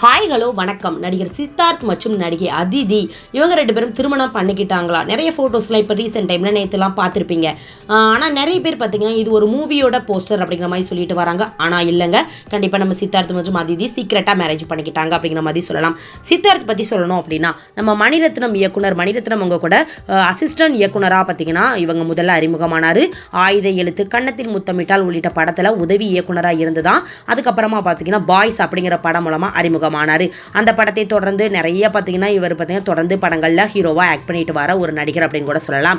Hi hello வணக்கம். நடிகர் சித்தார்த் மற்றும் நடிகை அதிதி. இவங்க ரெண்டு பேரும் திருமணம் பண்ணிக்கிட்டாங்களா? நிறைய ஃபோட்டோஸ்லாம் இப்போ ரீசெண்ட் டைமில் நேற்றுலாம் பார்த்துருப்பீங்க. ஆனால் நிறைய பேர் பார்த்தீங்கன்னா இது ஒரு மூவியோட போஸ்டர் அப்படிங்கிற மாதிரி சொல்லிட்டு வராங்க. ஆனால் இல்லைங்க. கண்டிப்பாக நம்ம சித்தார்த் மற்றும் அதிதி சீக்கிரட்டாக மேரேஜ் பண்ணிக்கிட்டாங்க அப்படிங்கிற மாதிரி சொல்லலாம். சித்தார்த் பற்றி சொல்லணும் அப்படின்னா நம்ம மணிரத்னம் இயக்குனர் மணிரத்னம் அவங்க கூட அசிஸ்டன்ட் இயக்குனராக பார்த்தீங்கன்னா இவங்க முதல்ல அறிமுகமானார். ஆயுத எழுத்து கன்னத்தில் முத்தமிட்டால் உள்ளிட்ட படத்தில் உதவி இயக்குனராக இருந்து தான் அதுக்கப்புறமா பார்த்தீங்கன்னா பாய்ஸ் அப்படிங்கிற படம் மூலமாக அறிமுகம் அறிமுகமானார் அந்த படத்தை தொடர்ந்து நிறைய பார்த்தீங்கன்னா இவர் பார்த்தீங்கன்னா தொடர்ந்து படங்களில் ஹீரோவாக ஆக்ட் பண்ணிட்டு வர ஒரு நடிகர் அப்படின்னு கூட சொல்லலாம்.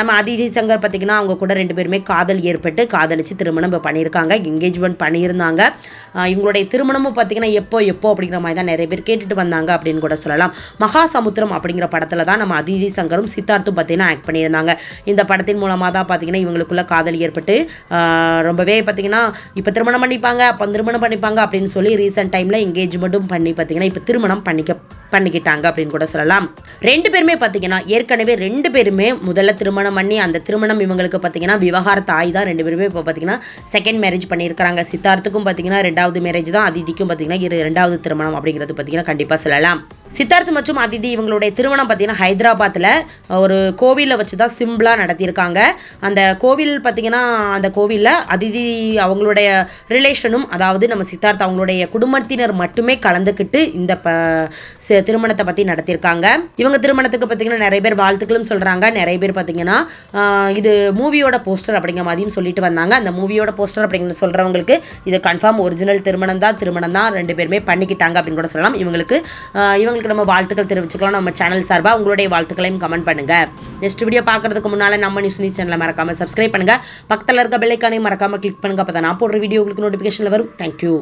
நம்ம அதிதி சங்கர் பார்த்தீங்கன்னா அவங்க கூட ரெண்டு பேருமே காதல் ஏற்பட்டு காதலிச்சு திருமணம் இப்போ பண்ணியிருக்காங்க. என்கேஜ்மெண்ட் பண்ணியிருந்தாங்க. இவங்களுடைய திருமணமும் பார்த்தீங்கன்னா எப்போ எப்போ அப்படிங்கிற மாதிரி தான் நிறைய பேர் கேட்டுட்டு வந்தாங்க அப்படின்னு கூட சொல்லலாம். மகாசமுத்திரம் அப்படிங்கிற படத்தில் தான் நம்ம அதிதி சங்கரும் சித்தார்த்தும் பார்த்தீங்கன்னா ஆக்ட் பண்ணியிருந்தாங்க. இந்த படத்தின் மூலமாக தான் பார்த்தீங்கன்னா இவங்களுக்குள்ள காதல் ஏற்பட்டு ரொம்பவே பார்த்தீங்கன்னா இப்போ திருமணம் பண்ணிப்பாங்க அப்போ திருமணம் பண்ணிப்பாங்க அப்படின்னு சொல்லி ரீசெண்ட் டைமில் என்கேஜ்மெண்ட்டும் பண்ணி பார்த்தீங்கன்னா இப்போ திருமணம் பண்ணிக்க பண்ணிக்கிட்டாங்க அப்படின்னு கூட சொல்லலாம். ரெண்டு பேருமே பார்த்தீங்கன்னா ஏற்கனவே ரெண்டு பேருமே முதல்ல திருமணம் பண்ணி அந்த திருமணம் இவங்களுக்கு பார்த்தீங்கன்னா விவகார தாய் தான் ரெண்டு பேருமே இப்போ பார்த்தீங்கன்னா செகண்ட் மேரேஜ் பண்ணியிருக்கிறாங்க. சித்தார்த்துக்கும் பார்த்தீங்கன்னா ரெண்டாவது மேரேஜ் தான் அதிதிக்கும் பார்த்தீங்கன்னா இரு ரெண்டாவது திருமணம் அப்படிங்கிறது பார்த்தீங்கன்னா கண்டிப்பாக சொல்லலாம். சித்தார்த் மற்றும் அதிதி இவங்களுடைய திருமணம் பார்த்தீங்கன்னா ஹைதராபாத்தில் ஒரு கோவிலில் வச்சு தான் சிம்பிளாக நடத்தியிருக்காங்க. அந்த கோவில் பார்த்தீங்கன்னா அந்த கோவிலில் அதிதி அவங்களுடைய ரிலேஷனும் அதாவது நம்ம சித்தார்த் அவங்களுடைய குடும்பத்தினர் மட்டுமே கலந்துக்கிட்டு இந்த ப திருமணத்தை பற்றி நடத்தியிருக்காங்க. இவங்க திருமணத்துக்கு பார்த்தீங்கன்னா நிறைய பேர் வாழ்த்துக்களும் சொல்கிறாங்க நிறைய பேர் பார்த்தீங்கன்னா இது மூவியோட போஸ்டர் அப்படிங்கிற மாதிரியும் சொல்லிட்டு வந்தாங்க. அந்த மூவியோட போஸ்டர் அப்படிங்கிற சொல்கிறவங்களுக்கு இது கன்ஃபார்ம் ஒரிஜினல் திருமணம் தான் திருமணம் தான் ரெண்டு பேருமே பண்ணிக்கிட்டாங்க அப்படின்னு கூட சொல்லலாம். இவங்களுக்கு இவங்க இவங்களுக்கு நம்ம வாழ்த்துக்கள் தெரிவிச்சுக்கலாம். நம்ம சேனல் சார்பாக உங்களுடைய வாழ்த்துக்களையும் கமெண்ட் பண்ணுங்க. நெக்ஸ்ட் வீடியோ பார்க்கறதுக்கு முன்னால் நம்ம நியூஸ் நியூஸ் சேனலை மறக்காம சப்ஸ்கிரைப் பண்ணுங்க. பக்கத்தில் இருக்க பெல்லைக்கானையும் மறக்காம கிளிக் பண்ணுங்க. அப்போ தான் நான் போடுற வீடியோ உங்களுக்கு நோட்டிஃபிகேஷனில் வரும். தேங்க்யூ